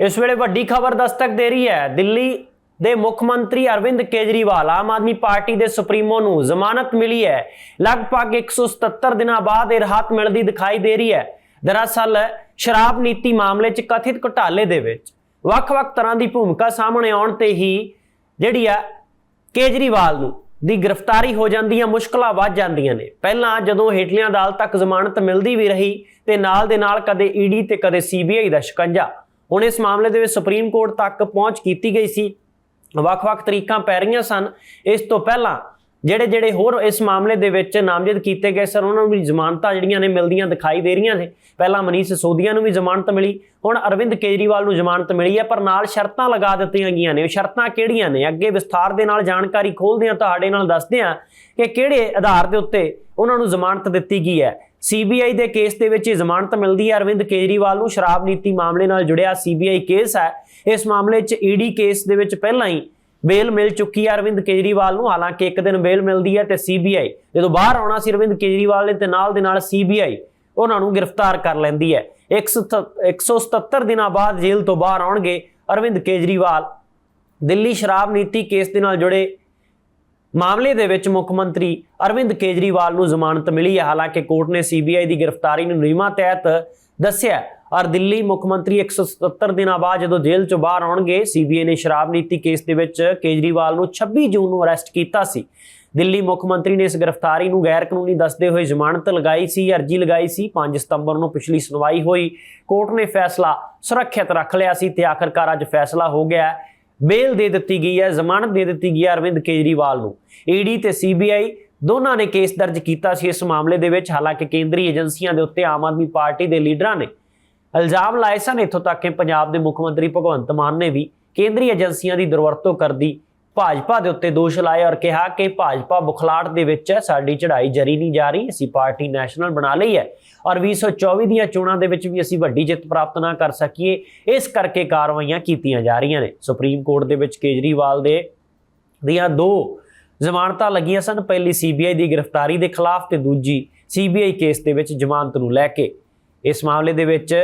ਇਸ ਵੇਲੇ ਵੱਡੀ ਖਬਰ ਦਸਤਕ ਦੇ ਰਹੀ ਹੈ। ਦਿੱਲੀ ਦੇ ਮੁੱਖ ਮੰਤਰੀ ਅਰਵਿੰਦ ਕੇਜਰੀਵਾਲ ਆਮ ਆਦਮੀ ਪਾਰਟੀ ਦੇ ਸੁਪਰੀਮੋ ਨੂੰ ਜ਼ਮਾਨਤ ਮਿਲੀ ਹੈ। ਲਗਭਗ 177 ਦਿਨਾਂ ਬਾਅਦ ਇਹ ਰਾਹਤ ਮਿਲਦੀ ਦਿਖਾਈ ਦੇ ਰਹੀ ਹੈ। ਦਰਅਸਲ, ਸ਼ਰਾਬ ਨੀਤੀ ਮਾਮਲੇ 'ਚ ਕਥਿਤ ਘੁਟਾਲੇ ਦੇ ਵਿੱਚ ਵੱਖ-ਵੱਖ ਤਰ੍ਹਾਂ ਦੀ ਭੂਮਿਕਾ ਸਾਹਮਣੇ ਆਉਣ ਤੇ ਹੀ ਜਿਹੜੀ ਆ ਕੇਜਰੀਵਾਲ ਨੂੰ ਦੀ ਗ੍ਰਿਫਤਾਰੀ ਹੋ ਜਾਂਦੀ ਹੈ ਮੁਸ਼ਕਲਾਂ ਵੱਧ ਜਾਂਦੀਆਂ ਨੇ। ਪਹਿਲਾਂ ਜਦੋਂ ਹੇਠਲੀਆਂ ਅਦਾਲਤ ਤੱਕ ਜ਼ਮਾਨਤ ਮਿਲਦੀ ਵੀ ਰਹੀ ਤੇ ਨਾਲ ਦੇ ਨਾਲ ਕਦੇ ਈਡੀ ਤੇ ਕਦੇ ਸੀਬੀਆਈ ਦਾ ਸ਼ਿਕੰਜਾ ਹੁਣ ਇਸ ਮਾਮਲੇ ਦੇ ਵਿੱਚ ਸੁਪਰੀਮ ਕੋਰਟ ਤੱਕ ਪਹੁੰਚ ਕੀਤੀ ਗਈ ਸੀ। ਵੱਖ-ਵੱਖ ਤਰੀਕਾਂ ਪੈ ਰਹੀਆਂ ਸਨ। ਇਸ ਤੋਂ ਪਹਿਲਾਂ ਜਿਹੜੇ ਜਿਹੜੇ ਹੋਰ ਇਸ ਮਾਮਲੇ ਦੇ ਵਿੱਚ ਨਾਮਜ਼ਦ ਕੀਤੇ ਗਏ ਸਨ, ਉਹਨਾਂ ਨੂੰ ਵੀ ਜ਼ਮਾਨਤਾਂ ਜਿਹੜੀਆਂ ਨੇ ਮਿਲਦੀਆਂ ਦਿਖਾਈ ਦੇ ਰਹੀਆਂ ਨੇ। ਪਹਿਲਾਂ ਮਨੀਸ਼ ਸਿਸੋਦੀਆ ਨੂੰ ਵੀ ਜ਼ਮਾਨਤ ਮਿਲੀ, ਹੁਣ ਅਰਵਿੰਦ ਕੇਜਰੀਵਾਲ ਨੂੰ ਜ਼ਮਾਨਤ ਮਿਲੀ ਹੈ, ਪਰ ਨਾਲ ਸ਼ਰਤਾਂ ਲਗਾ ਦਿੱਤੀਆਂ ਗਈਆਂ ਨੇ। ਉਹ ਸ਼ਰਤਾਂ ਕਿਹੜੀਆਂ ਨੇ? ਅੱਗੇ ਵਿਸਥਾਰ ਦੇ ਨਾਲ ਜਾਣਕਾਰੀ ਖੋਲਦੇ ਹਾਂ, ਤੁਹਾਡੇ ਨਾਲ ਦੱਸਦੇ ਹਾਂ ਕਿ ਕਿਹੜੇ ਆਧਾਰ ਦੇ ਉੱਤੇ ਉਹਨਾਂ ਨੂੰ ਜ਼ਮਾਨਤ ਦਿੱਤੀ ਗਈ ਹੈ। ਸੀਬੀਆਈ ਦੇ ਕੇਸ ਦੇ ਵਿੱਚ ਇਹ ਜ਼ਮਾਨਤ ਮਿਲਦੀ ਹੈ। ਅਰਵਿੰਦ ਕੇਜਰੀਵਾਲ ਨੂੰ ਸ਼ਰਾਬ ਨੀਤੀ ਮਾਮਲੇ ਨਾਲ ਜੁੜਿਆ ਸੀਬੀਆਈ ਕੇਸ ਹੈ। ਇਸ ਮਾਮਲੇ 'ਚ ਈਡੀ ਕੇਸ ਦੇ ਵਿੱਚ ਪਹਿਲਾਂ ਹੀ ਬੇਲ ਮਿਲ ਚੁੱਕੀ ਹੈ ਅਰਵਿੰਦ ਕੇਜਰੀਵਾਲ ਨੂੰ। ਹਾਲਾਂਕਿ ਇੱਕ ਦਿਨ ਬੇਲ ਮਿਲਦੀ ਹੈ ਤੇ ਸੀਬੀਆਈ ਜਦੋਂ ਬਾਹਰ ਆਉਣਾ ਸੀ, ਅਰਵਿੰਦ ਕੇਜਰੀਵਾਲ ਨੇ ਤੇ ਨਾਲ ਦੇ ਨਾਲ ਸੀਬੀਆਈ ਉਹਨਾਂ ਨੂੰ ਗ੍ਰਿਫਤਾਰ ਕਰ ਲੈਂਦੀ ਹੈ। 177 ਦਿਨਾਂ ਬਾਅਦ ਜੇਲ੍ਹ ਤੋਂ ਬਾਹਰ ਆਉਣਗੇ ਅਰਵਿੰਦ ਕੇਜਰੀਵਾਲ। ਦਿੱਲੀ ਸ਼ਰਾਬ ਨੀਤੀ ਕੇਸ ਦੇ ਨਾਲ ਜੁੜੇ ਮਾਮਲੇ ਦੇ ਵਿੱਚ ਮੁੱਖ ਮੰਤਰੀ ਅਰਵਿੰਦ ਕੇਜਰੀਵਾਲ ਨੂੰ ਜ਼ਮਾਨਤ ਮਿਲੀ ਹੈ। ਹਾਲਾਂਕਿ ਕੋਰਟ ਨੇ ਸੀਬੀਆਈ ਦੀ ਗ੍ਰਿਫਤਾਰੀ ਨੂੰ ਨਿਯਮਾਂ ਤਹਿਤ ਦੱਸਿਆ ਔਰ ਦਿੱਲੀ ਮੁੱਖ ਮੰਤਰੀ 177 ਦਿਨਾਂ ਬਾਅਦ ਜਦੋਂ ਜੇਲ੍ਹ ਚੋਂ ਬਾਹਰ ਆਉਣਗੇ, ਸੀਬੀਆਈ ਨੇ ਸ਼ਰਾਬ ਨੀਤੀ ਕੇਸ ਦੇ ਵਿੱਚ ਕੇਜਰੀਵਾਲ ਨੂੰ 26 ਜੂਨ ਨੂੰ ਅਰੈਸਟ ਕੀਤਾ ਸੀ। ਦਿੱਲੀ ਮੁੱਖ ਮੰਤਰੀ ਨੇ ਇਸ ਗ੍ਰਿਫਤਾਰੀ ਨੂੰ ਗੈਰ ਕਾਨੂੰਨੀ ਦੱਸਦੇ ਹੋਏ ਜ਼ਮਾਨਤ ਲਗਾਈ ਸੀ, ਅਰਜੀ ਲਗਾਈ ਸੀ। 5 ਸਤੰਬਰ ਨੂੰ ਪਿਛਲੀ ਸੁਣਵਾਈ ਹੋਈ। ਕੋਰਟ ਨੇ ਫੈਸਲਾ ਸੁਰੱਖਿਅਤ ਰੱਖ ਲਿਆ ਸੀ ਤੇ ਆਖਰਕਾਰ ਅੱਜ ਫੈਸਲਾ ਹੋ ਗਿਆ ਬੇਲ ਦੇ ਦਿੱਤੀ ਗਈ ਹੈ, ਜ਼ਮਾਨਤ ਦੇ ਦਿੱਤੀ ਗਈ ਹੈ ਅਰਵਿੰਦ ਕੇਜਰੀਵਾਲ ਨੂੰ। ਈਡੀ ਤੇ ਸੀਬੀਆਈ ਦੋਨਾਂ ਨੇ ਕੇਸ ਦਰਜ ਕੀਤਾ ਸੀ ਇਸ ਮਾਮਲੇ ਦੇ ਵਿੱਚ। ਹਾਲਾਂਕਿ ਕੇਂਦਰੀ ਏਜੰਸੀਆਂ ਦੇ ਉੱਤੇ ਆਮ ਆਦਮੀ ਪਾਰਟੀ ਦੇ ਲੀਡਰਾਂ ਨੇ ਇਲਜ਼ਾਮ ਲਾਏ ਸਨ। ਇੱਥੋਂ ਤੱਕ ਕਿ ਪੰਜਾਬ ਦੇ ਮੁੱਖ ਮੰਤਰੀ ਭਗਵੰਤ ਮਾਨ ਨੇ ਵੀ ਕੇਂਦਰੀ ਏਜੰਸੀਆਂ ਦੀ ਦੁਰਵਰਤੋਂ ਕਰਦੀ ਭਾਜਪਾ ਦੇ ਉੱਤੇ ਦੋਸ਼ ਲਾਏ ਔਰ ਕਿਹਾ ਕਿ ਭਾਜਪਾ ਬੁਖਲਾਟ ਦੇ ਵਿੱਚ ਹੈ ਸਾਡੀ ਚੜ੍ਹਾਈ ਜਰੀ ਨਹੀਂ ਜਾ ਰਹੀ, ਅਸੀਂ ਪਾਰਟੀ ਨੈਸ਼ਨਲ ਬਣਾ ਲਈ ਹੈ ਔਰ 2024 ਦੀਆਂ ਚੋਣਾਂ ਦੇ ਵਿੱਚ ਵੀ ਅਸੀਂ ਵੱਡੀ ਜਿੱਤ ਪ੍ਰਾਪਤ ਨਾ ਕਰ ਸਕੀਏ, ਇਸ ਕਰਕੇ ਕਾਰਵਾਈਆਂ ਕੀਤੀਆਂ ਜਾ ਰਹੀਆਂ ਨੇ। ਸੁਪਰੀਮ ਕੋਰਟ ਦੇ ਵਿੱਚ ਕੇਜਰੀਵਾਲ ਦੇ ਦੀਆਂ ਦੋ ਜ਼ਮਾਨਤਾਂ ਲੱਗੀਆਂ ਸਨ, ਪਹਿਲੀ ਸੀਬੀਆਈ ਦੀ ਗ੍ਰਿਫਤਾਰੀ ਦੇ ਖਿਲਾਫ ਤੇ ਦੂਜੀ ਸੀਬੀਆਈ ਕੇਸ ਦੇ ਵਿੱਚ ਜ਼ਮਾਨਤ ਨੂੰ ਲੈ ਕੇ। ਇਸ ਮਾਮਲੇ ਦੇ ਵਿੱਚ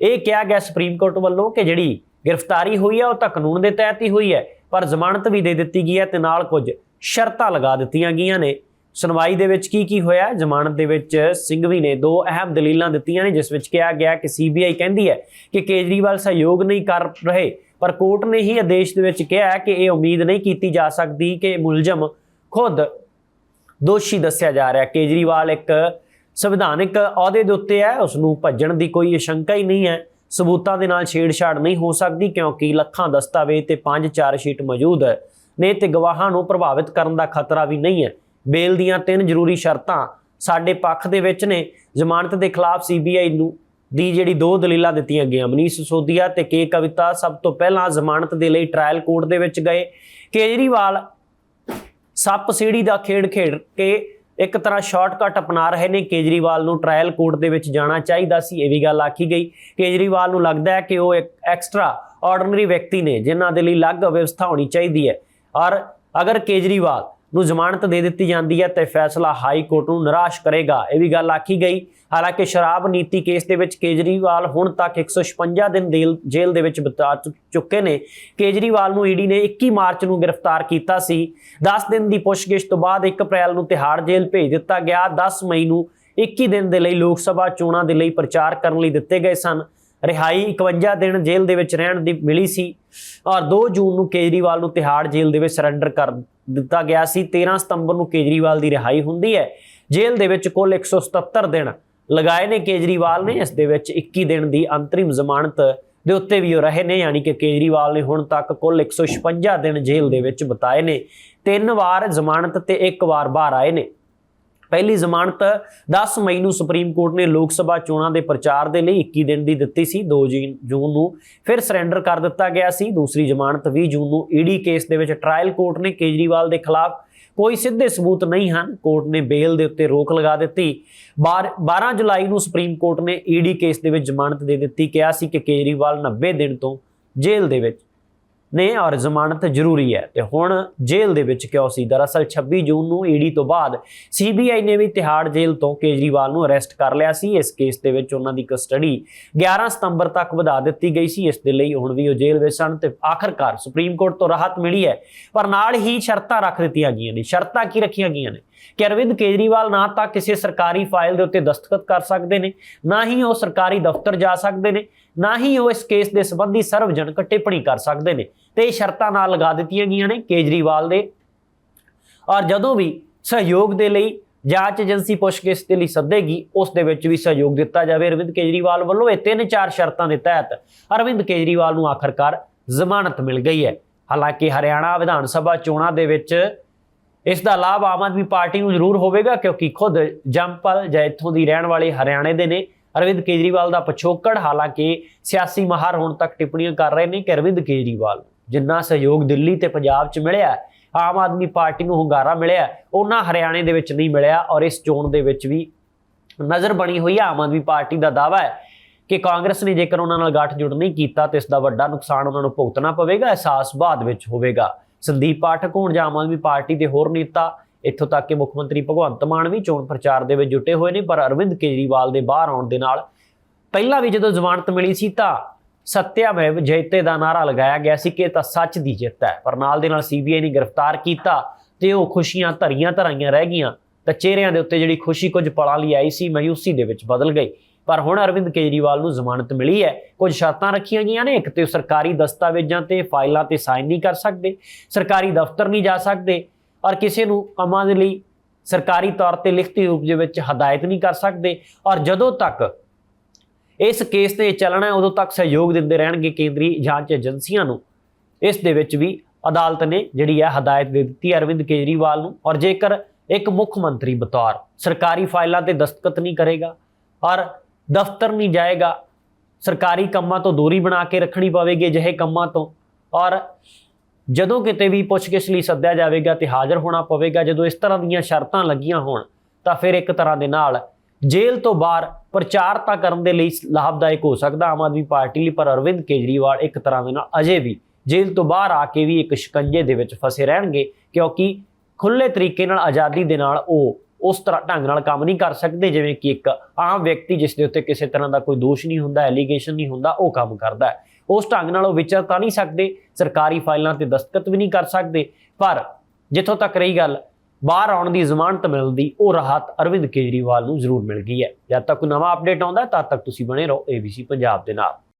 ਇਹ ਕਿਹਾ ਗਿਆ ਸੁਪਰੀਮ ਕੋਰਟ ਵੱਲੋਂ ਕਿ ਜਿਹੜੀ ਗ੍ਰਿਫਤਾਰੀ ਹੋਈ ਹੈ, ਉਹ ਤਾਂ ਕਾਨੂੰਨ ਦੇ ਤਹਿਤ ਹੀ ਹੋਈ ਹੈ। ਪਰ ਜ਼ਮਾਨਤ ਵੀ ਦੇ ਦਿੱਤੀ ਗਈ ਹੈ ਤੇ ਨਾਲ ਕੁਝ ਸ਼ਰਤਾਂ ਲਗਾ ਦਿੱਤੀਆਂ ਗਈਆਂ ਨੇ। ਸੁਣਵਾਈ ਦੇ ਵਿੱਚ ਕੀ ਕੀ ਹੋਇਆ? ਜ਼ਮਾਨਤ ਦੇ ਵਿੱਚ ਸਿੰਘਵੀ ਨੇ ਦੋ ਅਹਿਮ ਦਲੀਲਾਂ ਦਿੱਤੀਆਂ ਨੇ, ਜਿਸ ਵਿੱਚ ਕਿਹਾ ਗਿਆ ਕਿ ਸੀਬੀਆਈ ਕਹਿੰਦੀ ਹੈ ਕਿ ਕੇਜਰੀਵਾਲ ਸਹਿਯੋਗ ਨਹੀਂ ਕਰ ਰਹੇ, ਪਰ ਕੋਰਟ ਨੇ ਹੀ ਆਦੇਸ਼ ਦੇ ਵਿੱਚ ਕਿਹਾ ਕਿ ਇਹ ਉਮੀਦ ਨਹੀਂ ਕੀਤੀ ਜਾ ਸਕਦੀ ਕਿ ਮੁਲਜ਼ਮ ਖੁਦ ਦੋਸ਼ੀ ਦੱਸਿਆ ਜਾ ਰਿਹਾ ਕੇਜਰੀਵਾਲ ਇੱਕ ਸੰਵਿਧਾਨਿਕ ਅਹੁਦੇ ਦੇ ਉੱਤੇ ਹੈ ਉਸ ਨੂੰ ਭੱਜਣ ਦੀ ਕੋਈ ਸ਼ੰਕਾ ਹੀ ਨਹੀਂ ਹੈ। ਸਬੂਤਾਂ ਦੇ ਨਾਲ ਛੇੜਛਾੜ ਨਹੀਂ ਹੋ ਸਕਦੀ ਕਿਉਂਕਿ ਲੱਖਾਂ ਦਸਤਾਵੇਜ਼ ਤੇ ਪੰਜ ਚਾਰ ਸ਼ੀਟ ਮੌਜੂਦ ਹੈ। ਨੇ ਤੇ ਗਵਾਹਾਂ ਨੂੰ ਪ੍ਰਭਾਵਿਤ ਕਰਨ ਦਾ ਖਤਰਾ ਵੀ ਨਹੀਂ ਹੈ। ਬੇਲ ਦੀਆਂ ਤਿੰਨ ਜ਼ਰੂਰੀ ਸ਼ਰਤਾਂ ਸਾਡੇ ਪੱਖ ਦੇ ਵਿੱਚ ਨੇ। ਜ਼ਮਾਨਤ ਦੇ ਖਿਲਾਫ ਸੀਬੀਆਈ ਨੂੰ ਦੀ ਜਿਹੜੀ ਦੋ ਦਲੀਲਾਂ ਦਿੱਤੀਆਂ ਗਈਆਂ, ਮਨੀਸ਼ ਸਿਸੋਦੀਆ ਤੇ ਕੇ ਕਵਿਤਾ, ਸਭ ਤੋਂ ਪਹਿਲਾਂ ਜ਼ਮਾਨਤ ਦੇ ਲਈ ਟ੍ਰਾਇਲ ਕੋਰਟ ਦੇ ਵਿੱਚ ਗਏ। ਕੇਜਰੀਵਾਲ ਸੱਪ ਸੀੜੀ ਦਾ ਖੇਡ ਖੇਡ ਕੇ ਇੱਕ ਤਰ੍ਹਾਂ ਸ਼ਾਰਟਕਟ ਅਪਣਾ ਰਹੇ ਨੇ, ਕੇਜਰੀਵਾਲ ਨੂੰ ਟ੍ਰਾਇਲ ਕੋਰਟ ਦੇ ਵਿੱਚ ਜਾਣਾ ਚਾਹੀਦਾ ਸੀ, ਇਹ ਵੀ ਗੱਲ ਆਖੀ ਗਈ। ਕੇਜਰੀਵਾਲ ਨੂੰ ਲੱਗਦਾ ਹੈ ਕਿ ਉਹ ਇੱਕ ਐਕਸਟਰਾ ਆਰਡੀਨਰੀ ਵਿਅਕਤੀ ਨੇ, ਜਿਨ੍ਹਾਂ ਦੇ ਲਈ ਅਲੱਗ ਵਿਵਸਥਾ ਹੋਣੀ ਚਾਹੀਦੀ ਹੈ। ਔਰ ਅਗਰ ਕੇਜਰੀਵਾਲ ਨੂੰ ਜ਼ਮਾਨਤ ਦੇ ਦਿੱਤੀ ਜਾਂਦੀ ਹੈ ਤੇ ਫੈਸਲਾ ਹਾਈ ਕੋਰਟ ਨੂੰ ਨਿਰਾਸ਼ ਕਰੇਗਾ। ਇਹ ਵੀ ਗੱਲ ਆਖੀ ਗਈ। ਹਾਲਾਂਕਿ ਸ਼ਰਾਬ ਨੀਤੀ ਕੇਸ ਦੇ ਵਿੱਚ ਕੇਜਰੀਵਾਲ ਹੁਣ ਤੱਕ 156 ਦਿਨ ਜੇਲ੍ਹ ਜੇਲ੍ਹ ਦੇ ਵਿੱਚ ਬਿਤਾ ਚੁ- ਚੁੱਕੇ ਨੇ। ਕੇਜਰੀਵਾਲ ਨੂੰ ਈਡੀ ਨੇ 21 ਮਾਰਚ ਨੂੰ ਗ੍ਰਿਫਤਾਰ ਕੀਤਾ ਸੀ। 10 ਦਿਨ ਦੀ ਪੁੱਛਗਿੱਛ ਤੋਂ ਬਾਅਦ 1 ਅਪ੍ਰੈਲ ਨੂੰ ਤਿਹਾੜ ਜੇਲ੍ਹ ਭੇਜ ਦਿੱਤਾ ਗਿਆ। 10 ਮਈ ਨੂੰ 21 ਦਿਨ ਦੇ ਲਈ ਲੋਕ ਸਭਾ ਚੋਣਾਂ ਦੇ ਲਈ ਪ੍ਰਚਾਰ ਕਰਨ ਲਈ ਦਿੱਤੇ ਗਏ ਸਨ। ਰਿਹਾਈ 51 ਦਿਨ ਜੇਲ੍ਹ ਦੇ ਵਿੱਚ ਰਹਿਣ ਦੀ ਮਿਲੀ ਸੀ। ਔਰ 2 ਜੂਨ ਨੂੰ ਕੇਜਰੀਵਾਲ ਨੂੰ ਤਿਹਾੜ ਜੇਲ੍ਹ ਦੇ ਵਿੱਚ ਸਰੈਂਡਰ ਕਰ ਦਿੱਤਾ ਗਿਆ ਸੀ। 13 ਸਤੰਬਰ ਨੂੰ ਕੇਜਰੀਵਾਲ ਦੀ ਰਿਹਾਈ ਹੁੰਦੀ ਹੈ। ਜੇਲ੍ਹ ਦੇ ਵਿੱਚ ਕੁੱਲ 177 ਦਿਨ ਲਗਾਏ ਨੇ ਕੇਜਰੀਵਾਲ ਨੇ। ਇਸ ਦੇ ਵਿੱਚ 21 ਦਿਨ ਦੀ ਅੰਤਰਿਮ ਜ਼ਮਾਨਤ ਦੇ ਉੱਤੇ ਵੀ ਉਹ ਰਹੇ ਨੇ। ਯਾਨੀ ਕਿ ਕੇਜਰੀਵਾਲ ਨੇ ਹੁਣ ਤੱਕ ਕੁੱਲ 156 ਦਿਨ ਜੇਲ੍ਹ ਦੇ ਵਿੱਚ ਬਿਤਾਏ ਨੇ। ਤਿੰਨ ਵਾਰ ਜ਼ਮਾਨਤ ਤੇ ਇੱਕ ਵਾਰ ਬਾਹਰ ਆਏ ਨੇ। ਪਹਿਲੀ ਜ਼ਮਾਨਤ 10 ਮਈ ਨੂੰ ਸੁਪਰੀਮ ਕੋਰਟ ਨੇ ਲੋਕ ਸਭਾ ਚੋਣਾਂ ਦੇ ਪ੍ਰਚਾਰ ਦੇ ਲਈ 21 ਦਿਨ ਦੀ ਦਿੱਤੀ ਸੀ 2 ਜੀ- ਜੂਨ ਨੂੰ ਫਿਰ ਸਰੈਂਡਰ ਕਰ ਦਿੱਤਾ ਗਿਆ ਸੀ। ਦੂਸਰੀ ਜ਼ਮਾਨਤ 20 ਜੂਨ ਨੂੰ ਈਡੀ ਕੇਸ ਦੇ ਵਿੱਚ ਟ੍ਰਾਇਲ ਕੋਰਟ ਨੇ ਕੇਜਰੀਵਾਲ ਦੇ ਖਿਲਾਫ ਕੋਈ ਸਿੱਧੇ ਸਬੂਤ ਨਹੀਂ ਹਨ। ਕੋਰਟ ਨੇ ਬੇਲ ਦੇ ਉੱਤੇ ਰੋਕ ਲਗਾ ਦਿੱਤੀ। ਬਾਰ- 12 ਜੁਲਾਈ ਨੂੰ ਸੁਪਰੀਮ ਕੋਰਟ ਨੇ ਈਡੀ ਕੇਸ ਦੇ ਵਿੱਚ ਜ਼ਮਾਨਤ ਦੇ ਦਿੱਤੀ ਕਿਹਾ ਸੀ ਕਿ ਕੇਜਰੀਵਾਲ 90 ਦਿਨ ਤੋਂ ਜੇਲ੍ਹ ਦੇ ਵਿੱਚ ਨੇ ਔਰ ਜ਼ਮਾਨਤ ਜ਼ਰੂਰੀ ਹੈ। ਤੇ ਹੁਣ ਜੇਲ੍ਹ ਦੇ ਵਿੱਚ ਕਿਉਂ ਸੀ? ਦਰਅਸਲ 26 ਜੂਨ ਨੂੰ ਈਡੀ ਤੋਂ ਬਾਅਦ ਸੀਬੀਆਈ ਨੇ ਵੀ ਤਿਹਾੜ ਜੇਲ੍ਹ ਤੋਂ ਕੇਜਰੀਵਾਲ ਨੂੰ ਅਰੈਸਟ ਕਰ ਲਿਆ ਸੀ। ਇਸ ਕੇਸ ਦੇ ਵਿੱਚ ਉਹਨਾਂ ਦੀ ਕਸਟਡੀ 11 ਸਤੰਬਰ ਤੱਕ ਵਧਾ ਦਿੱਤੀ ਗਈ ਸੀ। ਇਸ ਦੇ ਲਈ ਹੁਣ ਵੀ ਉਹ ਜੇਲ੍ਹ ਵਿੱਚ ਸਨ ਤੇ ਆਖਰਕਾਰ ਸੁਪਰੀਮ ਕੋਰਟ ਤੋਂ ਰਾਹਤ ਮਿਲੀ ਹੈ। ਪਰ ਨਾਲ ਹੀ ਸ਼ਰਤਾਂ ਰੱਖ ਦਿੱਤੀਆਂ ਗਈਆਂ ਨੇ। ਸ਼ਰਤਾਂ ਕੀ ਰੱਖੀਆਂ ਗਈਆਂ ਨੇ? ਕਿ ਅਰਵਿੰਦ ਕੇਜਰੀਵਾਲ ਨਾ ਤਾਂ ਕਿਸੇ ਸਰਕਾਰੀ ਫਾਈਲ ਦੇ ਉੱਤੇ ਦਸਤਖਤ ਕਰ ਸਕਦੇ ਨੇ, ਨਾ ਹੀ ਉਹ ਸਰਕਾਰੀ ਦਫ਼ਤਰ ਜਾ ਸਕਦੇ ਨੇ। ਨਾ ਹੀ ਉਹ ਇਸ ਕੇਸ ਦੇ ਸੰਬੰਧੀ ਸਰਵਜਨਕ ਟਿੱਪਣੀ ਕਰ ਸਕਦੇ ਨੇ ਤੇ ਇਹ ਸ਼ਰਤਾਂ ਨਾਲ ਲਗਾ ਦਿੱਤੀਆਂ ਗਈਆਂ ਨੇ ਕੇਜਰੀਵਾਲ ਦੇ। ਔਰ ਜਦੋਂ ਵੀ ਸਹਿਯੋਗ ਦੇ ਲਈ ਜਾਂਚ ਏਜੰਸੀ ਪੁੱਛਗਿੱਛ ਦੇ ਲਈ ਸੱਦੇਗੀ, ਉਸ ਦੇ ਵਿੱਚ ਵੀ ਸਹਿਯੋਗ ਦਿੱਤਾ ਜਾਵੇ। ਅਰਵਿੰਦ ਕੇਜਰੀਵਾਲ ਵੱਲੋਂ ਇਹ ਤਿੰਨ ਚਾਰ ਸ਼ਰਤਾਂ ਦੇ ਤਹਿਤ ਅਰਵਿੰਦ ਕੇਜਰੀਵਾਲ ਨੂੰ ਆਖਰਕਾਰ ਜ਼ਮਾਨਤ ਮਿਲ ਗਈ ਹੈ। ਹਾਲਾਂਕਿ ਹਰਿਆਣਾ ਵਿਧਾਨ ਸਭਾ ਚੋਣਾਂ ਦੇ ਵਿੱਚ ਇਸ ਦਾ ਲਾਭ ਆਮ ਆਦਮੀ ਪਾਰਟੀ ਨੂੰ ਜ਼ਰੂਰ ਹੋਵੇਗਾ, ਕਿਉਂਕਿ ਖੁਦ ਜੰਪਲ ਜਾਂ ਇੱਥੋਂ ਦੀ ਰਹਿਣ ਵਾਲੇ ਹਰਿਆਣੇ ਦੇ ਨੇ। ਅਰਵਿੰਦ ਕੇਜਰੀਵਾਲ ਦਾ ਪਿਛੋਕੜ, ਹਾਲਾਂਕਿ ਸਿਆਸੀ ਮਾਹਰ ਹੁਣ ਤੱਕ ਟਿੱਪਣੀਆਂ ਕਰ ਰਹੇ ਨੇ ਕਿ ਅਰਵਿੰਦ ਕੇਜਰੀਵਾਲ ਜਿੰਨਾ ਸਹਿਯੋਗ ਦਿੱਲੀ ਤੇ ਪੰਜਾਬ 'ਚ ਮਿਲਿਆ, ਆਮ ਆਦਮੀ ਪਾਰਟੀ ਨੂੰ ਹੁੰਗਾਰਾ ਮਿਲਿਆ, ਉਹਨਾਂ ਹਰਿਆਣੇ ਦੇ ਵਿੱਚ ਨਹੀਂ ਮਿਲਿਆ ਔਰ ਇਸ ਚੋਣ ਦੇ ਵਿੱਚ ਵੀ ਨਜ਼ਰ ਬਣੀ ਹੋਈ ਆਮ ਆਦਮੀ ਪਾਰਟੀ ਦਾ ਦਾਵਾ ਹੈ ਕਿ ਕਾਂਗਰਸ ਨੇ ਜੇਕਰ ਉਹਨਾਂ ਨਾਲ ਗੱਠਜੋੜ ਨਹੀਂ ਕੀਤਾ ਤੇ ਇਸ ਦਾ ਵੱਡਾ ਨੁਕਸਾਨ ਉਹਨਾਂ ਨੂੰ ਭੁਗਤਣਾ ਪਵੇਗਾ, ਅਹਿਸਾਸ ਬਾਅਦ ਵਿੱਚ ਹੋਵੇਗਾ। ਸੰਦੀਪ ਪਾਠਕ ਹੋਣ ਜਾਂ ਆਮ ਆਦਮੀ ਪਾਰਟੀ ਦੇ ਹੋਰ ਨੇਤਾ ਇੱਥੋਂ ਤੱਕ ਕਿ ਮੁੱਖ ਮੰਤਰੀ ਭਗਵੰਤ ਮਾਨ ਵੀ ਚੋਣ ਪ੍ਰਚਾਰ ਦੇ ਵਿੱਚ ਜੁਟੇ ਹੋਏ ਨੇ, ਪਰ ਅਰਵਿੰਦ ਕੇਜਰੀਵਾਲ ਦੇ ਬਾਹਰ ਆਉਣ ਦੇ ਨਾਲ ਪਹਿਲਾਂ ਵੀ ਜਦੋਂ ਜ਼ਮਾਨਤ ਮਿਲੀ ਸੀ ਤਾਂ ਸੱਤਿਆਮੈਵ ਜੈਤੇ ਦਾ ਨਾਰਾ ਲਗਾਇਆ ਗਿਆ ਸੀ ਕਿ ਇਹ ਤਾਂ ਸੱਚ ਦੀ ਜਿੱਤ ਹੈ। ਪਰ ਨਾਲ ਦੇ ਨਾਲ ਸੀਬੀਆਈ ਨੇ ਗ੍ਰਿਫਤਾਰ ਕੀਤਾ ਤੇ ਉਹ ਖੁਸ਼ੀਆਂ ਧਰੀਆਂ ਧਰਾਈਆਂ ਰਹਿ ਗਈਆਂ। ਤਾਂ ਚਿਹਰਿਆਂ ਦੇ ਉੱਤੇ ਜਿਹੜੀ ਖੁਸ਼ੀ ਕੁਝ ਪਲਾਂ ਲਈ ਆਈ ਸੀ, ਮਾਯੂਸੀ ਦੇ ਵਿੱਚ ਬਦਲ ਗਈ। ਪਰ ਹੁਣ ਅਰਵਿੰਦ ਕੇਜਰੀਵਾਲ ਨੂੰ ਜ਼ਮਾਨਤ ਮਿਲੀ ਹੈ। ਕੁਝ ਸ਼ਰਤਾਂ ਰੱਖੀਆਂ ਗਈਆਂ ਨੇ, ਇੱਕ ਤੇ ਉਹ ਸਰਕਾਰੀ ਦਸਤਾਵੇਜ਼ਾਂ ਤੇ ਫਾਈਲਾਂ ਤੇ ਸਾਈਨ ਨਹੀਂ ਕਰ ਸਕਦੇ, ਸਰਕਾਰੀ ਦਫ਼ਤਰ ਨਹੀਂ ਜਾ ਸਕਦੇ ਔਰ ਕਿਸੇ ਨੂੰ ਕੰਮਾਂ ਦੇ ਲਈ ਸਰਕਾਰੀ ਤੌਰ ਤੇ ਲਿਖਤੀ ਰੂਪ ਦੇ ਵਿੱਚ ਹਦਾਇਤ ਨਹੀਂ ਕਰ ਸਕਦੇ ਔਰ ਜਦੋਂ ਤੱਕ ਇਸ ਕੇਸ ਤੇ ਚੱਲਣਾ ਹੈ, ਉਦੋਂ ਤੱਕ ਸਹਿਯੋਗ ਦਿੰਦੇ ਰਹਿਣਗੇ ਕੇਂਦਰੀ ਜਾਂਚ ਏਜੰਸੀਆਂ ਨੂੰ। ਇਸ ਦੇ ਵਿੱਚ ਵੀ ਅਦਾਲਤ ਨੇ ਜਿਹੜੀ ਹੈ, ਹਦਾਇਤ ਦੇ ਦਿੱਤੀ ਅਰਵਿੰਦ ਕੇਜਰੀਵਾਲ ਨੂੰ ਔਰ ਜੇਕਰ ਇੱਕ ਮੁੱਖ ਮੰਤਰੀ ਬਤੌਰ ਸਰਕਾਰੀ ਫਾਈਲਾਂ ਤੇ ਦਸਤਖਤ ਨਹੀਂ ਕਰੇਗਾ ਔਰ ਦਫ਼ਤਰ ਨਹੀਂ ਜਾਏਗਾ, ਸਰਕਾਰੀ ਕੰਮਾਂ ਤੋਂ ਦੂਰੀ ਬਣਾ ਕੇ ਰੱਖਣੀ ਪਵੇਗੀ ਅਜਿਹੇ ਕੰਮਾਂ ਤੋਂ ਔਰ ਜਦੋਂ ਕਿਤੇ ਵੀ ਪੁੱਛਗਿੱਛ ਲਈ ਸੱਦਿਆ ਜਾਵੇਗਾ ਤੇ ਹਾਜ਼ਰ ਹੋਣਾ ਪਵੇਗਾ, ਜਦੋਂ ਇਸ ਤਰ੍ਹਾਂ ਦੀਆਂ ਸ਼ਰਤਾਂ ਲੱਗੀਆਂ ਹੋਣ, ਤਾਂ ਫਿਰ ਇੱਕ ਤਰ੍ਹਾਂ ਦੇ ਨਾਲ ਜੇਲ੍ਹ ਤੋਂ ਬਾਹਰ ਪ੍ਰਚਾਰ ਤਾਂ ਕਰਨ ਦੇ ਲਈ ਲਾਭਦਾਇਕ ਹੋ ਸਕਦਾ, ਆਮ ਆਦਮੀ ਪਾਰਟੀ ਲਈ, ਪਰ ਅਰਵਿੰਦ ਕੇਜਰੀਵਾਲ ਇੱਕ ਤਰ੍ਹਾਂ ਦੇ ਨਾਲ ਅਜੇ ਵੀ ਜੇਲ੍ਹ ਤੋਂ ਬਾਹਰ ਆ ਕੇ ਵੀ ਇੱਕ ਸ਼ਿਕੰਜੇ ਦੇ ਵਿੱਚ ਫਸੇ ਰਹਿਣਗੇ, ਕਿਉਂਕਿ ਖੁੱਲੇ ਤਰੀਕੇ ਨਾਲ ਆਜ਼ਾਦੀ ਦੇ ਨਾਲ ਉਹ ਉਸ ਤਰ੍ਹਾਂ ਢੰਗ ਨਾਲ ਕੰਮ ਨਹੀਂ ਕਰ ਸਕਦੇ, ਜਿਵੇਂ ਕਿ ਇੱਕ ਆਮ ਵਿਅਕਤੀ ਜਿਸ ਦੇ ਉੱਤੇ ਕਿਸੇ ਤਰ੍ਹਾਂ ਦਾ ਕੋਈ ਦੋਸ਼ ਨਹੀਂ ਹੁੰਦਾ ਐਲੀਗੇਸ਼ਨ ਨਹੀਂ ਹੁੰਦਾ, ਉਹ ਕੰਮ ਕਰਦਾ ਹੈ। ਉਸ ਢੰਗ ਨਾਲ ਉਹ ਵਿਚਰ ਤਾਂ ਨਹੀਂ ਸਕਦੇ, ਸਰਕਾਰੀ ਫਾਈਲਾਂ ਤੇ ਦਸਤਖਤ ਵੀ ਨਹੀਂ ਕਰ ਸਕਦੇ। ਪਰ ਜਿੱਥੋਂ ਤੱਕ ਰਹੀ ਗੱਲ, ਬਾਹਰ ਆਉਣ ਦੀ ਜ਼ਮਾਨਤ ਮਿਲਦੀ, ਉਹ ਰਾਹਤ ਅਰਵਿੰਦ ਕੇਜਰੀਵਾਲ ਨੂੰ ਜ਼ਰੂਰ ਮਿਲ ਗਈ ਹੈ। ਜਦ ਤੱਕ ਕੋਈ ਨਵਾਂ ਅਪਡੇਟ ਆਉਂਦਾ, ਤਦ ਤੱਕ ਤੁਸੀਂ ਬਣੇ ਰਹੋ ABC ਪੰਜਾਬ ਦੇ ਨਾਲ।